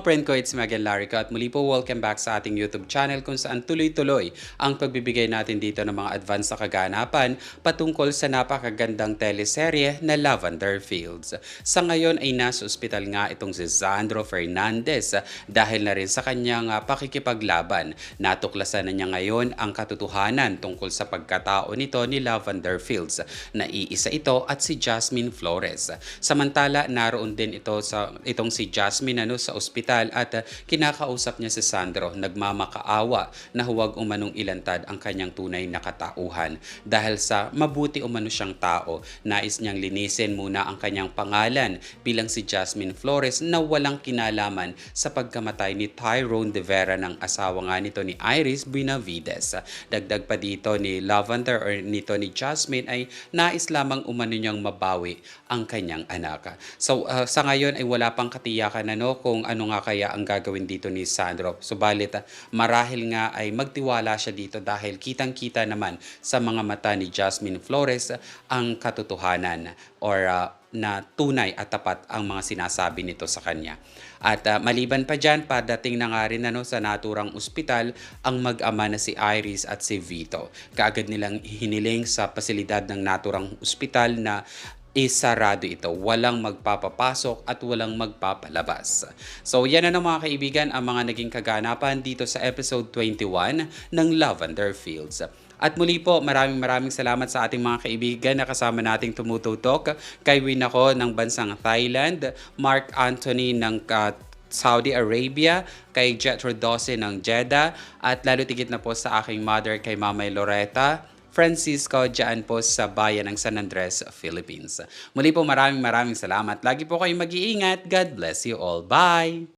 Friend ko, it's Megan Larica at muli po welcome back sa ating YouTube channel kung saan tuloy-tuloy ang pagbibigay natin dito ng mga advance na kaganapan patungkol sa napakagandang teleserye na Lavender Fields. Sa ngayon ay nasa ospital nga itong si Sandro Fernandez dahil na rin sa kanyang ah, pakikipaglaban. Natuklasan na niya ngayon ang katotohanan tungkol sa pagkatao nito ni Lavender Fields na iisa ito at si Jasmine Flores. Samantala, naroon din ito sa itong si Jasmine ano sa ospital at uh, kinakausap niya si Sandro nagmamakaawa na huwag umanong ilantad ang kanyang tunay na katauhan dahil sa mabuti umano siyang tao nais niyang linisin muna ang kanyang pangalan bilang si Jasmine Flores na walang kinalaman sa pagkamatay ni Tyrone De Vera ng asawa nga nito ni Iris Benavides. Dagdag pa dito ni Lavender or nito ni Jasmine ay nais lamang umano niyang mabawi ang kanyang anak. So uh, sa ngayon ay wala pang katiyakan ano kung ano nga kaya ang gagawin dito ni Sandro. Subalit uh, marahil nga ay magtiwala siya dito dahil kitang-kita naman sa mga mata ni Jasmine Flores uh, ang katotohanan or uh, na tunay at tapat ang mga sinasabi nito sa kanya. At uh, maliban pa dyan, padating na nga rin ano, sa naturang ospital ang mag-ama na si Iris at si Vito. Kaagad nilang hiniling sa pasilidad ng naturang ospital na isarado ito. Walang magpapapasok at walang magpapalabas. So yan na ng mga kaibigan ang mga naging kaganapan dito sa episode 21 ng Lavender Fields. At muli po, maraming maraming salamat sa ating mga kaibigan na kasama nating tumututok. Kay Win ako ng bansang Thailand, Mark Anthony ng uh, Saudi Arabia, kay Jet Rodose ng Jeddah, at lalo tigit na po sa aking mother kay Mamay Loretta, Francisco dyan po sa bayan ng San Andres, Philippines. Muli po maraming maraming salamat. Lagi po kayong mag-iingat. God bless you all. Bye!